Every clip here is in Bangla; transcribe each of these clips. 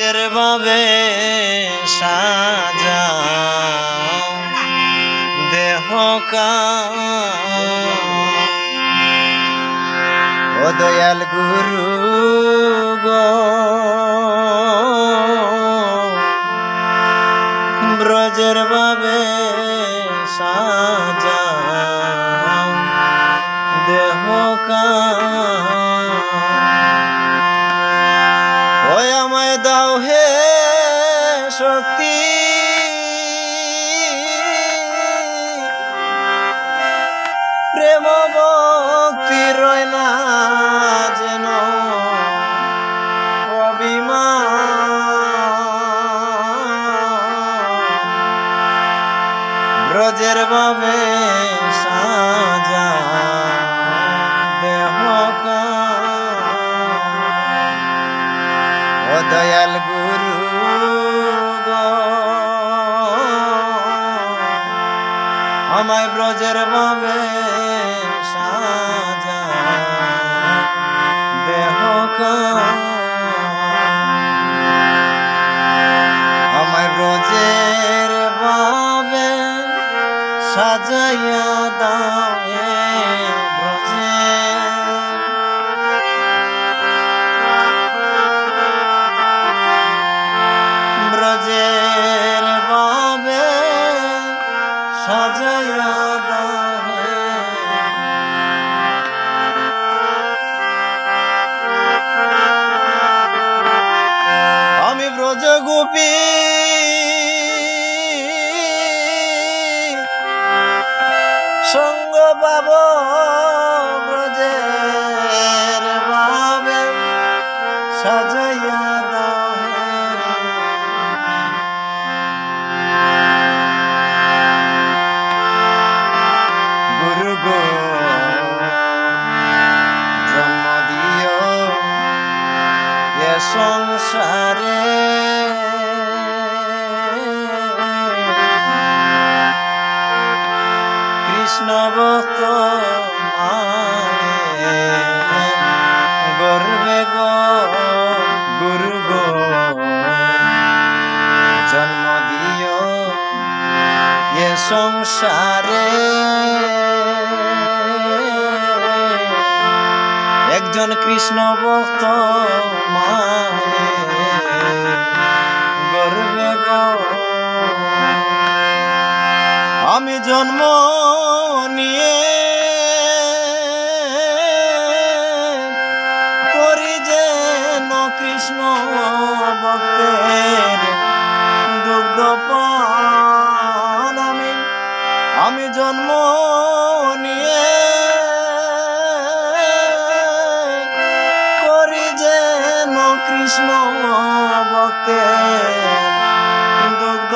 তের বাবে সাজা। দেহ ও দয়াল গুরু গো। ব্রজের বাবে সাজা। দেহ ওই আমায় দাও হে শক্তি। প্রেম ভক্তি রয় না যেন। ব্রজের বাবে সাজা। ও দয়াল গুরু আমায় ব্রজের বাবে সাজা। দেহ আমায় ব্রজের বাবে সাজাইয়া দাও। সাজাইয়া দাও। আমি ব্রজ গোপী। সঙ্গ পাব ব্রজের বাবে সাজাইয়া সংসারে। কৃষ্ণ ভক্ত মায়ে গর্বে গো গুরু গো। জন্ম দিও এ সংসারে। একজন কৃষ্ণ ভক্ত মায়ে গর্বে আমি জন্ম নিয়ে করি যেন কৃষ্ণ ভক্তের দুগ্ধ আমি জন্ম কৃষ্ণ ভক্তের দুগ্ধ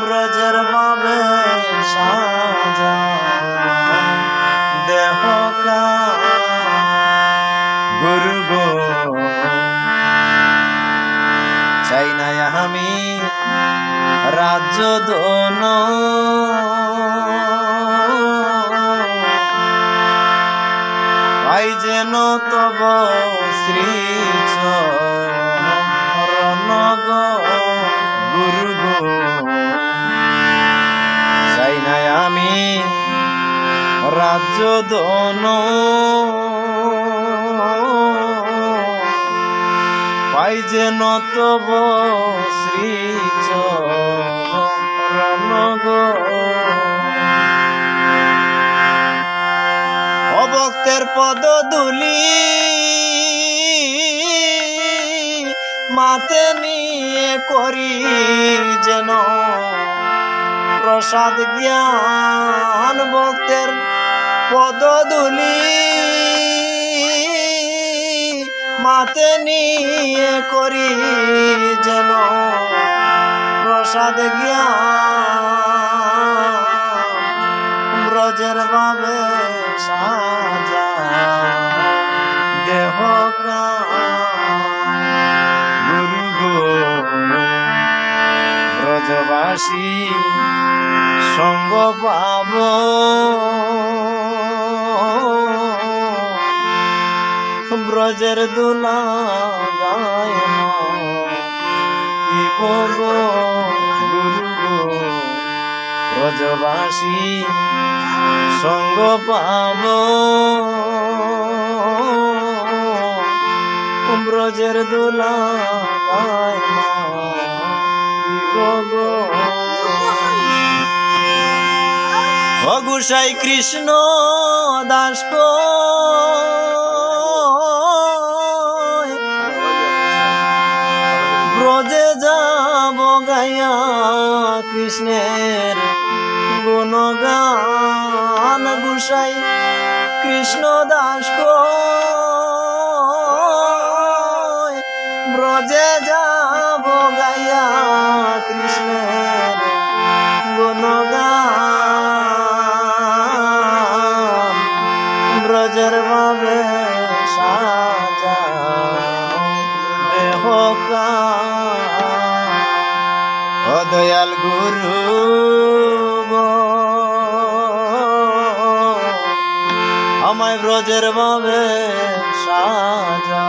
ব্রজের বাবে সাজা দেহ গুরু গো চাই না আমি রাজ্য দোন। যেন তব শ্রী চরণ গুরু চাই না আমি রাজ্য দন। পাই যেন তব শ্রী অভক্তের পদ দুলি মাতে নিয়ে করি যেন প্রসাদ জ্ঞান ভক্তের পদধূলি। মাতে নিয়ে করি যেন প্রসাদ জ্ঞান। ব্রজের বাবে সাজা ব্রজবাসী সঙ্গ পাব। ব্রজের দুলা গায় কি গো গুরু ব্রজবাসী? সঙ্গ পাব। ব্রজের দুলা গায় গো অগুসাই কৃষ্ণ দাস ব্রজে যাব গাইয়া কৃষ্ণের গুণগান গুসাই কৃষ্ণ দাস ব্রজের বাবে সাজা দেহ ও দয়াল গুরু আমায় ব্রজের ভাবে সাজা